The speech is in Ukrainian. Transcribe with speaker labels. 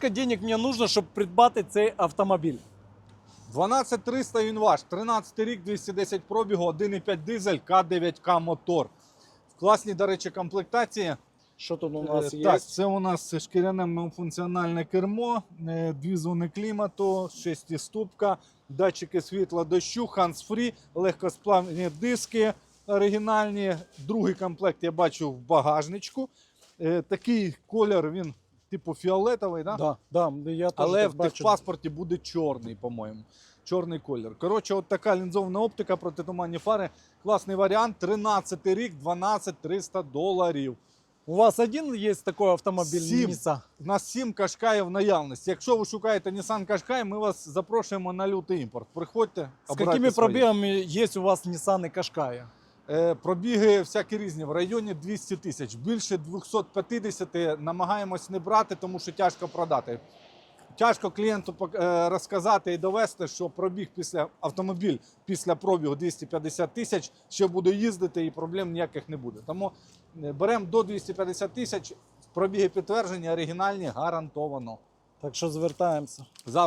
Speaker 1: Скільки денег мені нужно, щоб придбати цей автомобіль?
Speaker 2: 12300 інваш, 13 рік, 210 пробігу, 1,5 дизель, К9К мотор. В класній, до речі, комплектації.
Speaker 1: Що тут у нас
Speaker 2: Е,
Speaker 1: є?
Speaker 2: Так, це у нас шкіряне многофункціональне кермо, е, дві зони клімату, шестиступка, датчики світла дощу, hands-free, легкосплавні диски оригінальні. Другий комплект я бачу в багажничку. Е, Такий колір, він типу фіолетовий, да?
Speaker 1: Да, да, я
Speaker 2: але в
Speaker 1: бачу.
Speaker 2: техпаспорті буде чорний, по-моєму. Чорний колір. Коротше, от така лінзована оптика, протитуманні фари. Класний варіант. 13 рік, 12 300 доларів.
Speaker 1: У вас один є такий автомобіль
Speaker 2: Сім. У нас 7 кашкаїв в наявності. Якщо ви шукаєте Nissan Qashqai, ми вас запрошуємо на лютий імпорт. Приходьте,
Speaker 1: З якими пробігами є у вас Nissan і Qashqai?
Speaker 2: Е, Пробіги всякі різні, в районі 200 тисяч. Більше 250 намагаємось не брати, тому що тяжко продати. Тяжко клієнту е, розказати і довести, що пробіг після автомобіль після пробігу 250 тисяч ще буде їздити і проблем ніяких не буде. Тому е, беремо до 250 тисяч, пробіги підтверджені, оригінальні, гарантовано.
Speaker 1: Так що звертаємося.
Speaker 2: Завжди.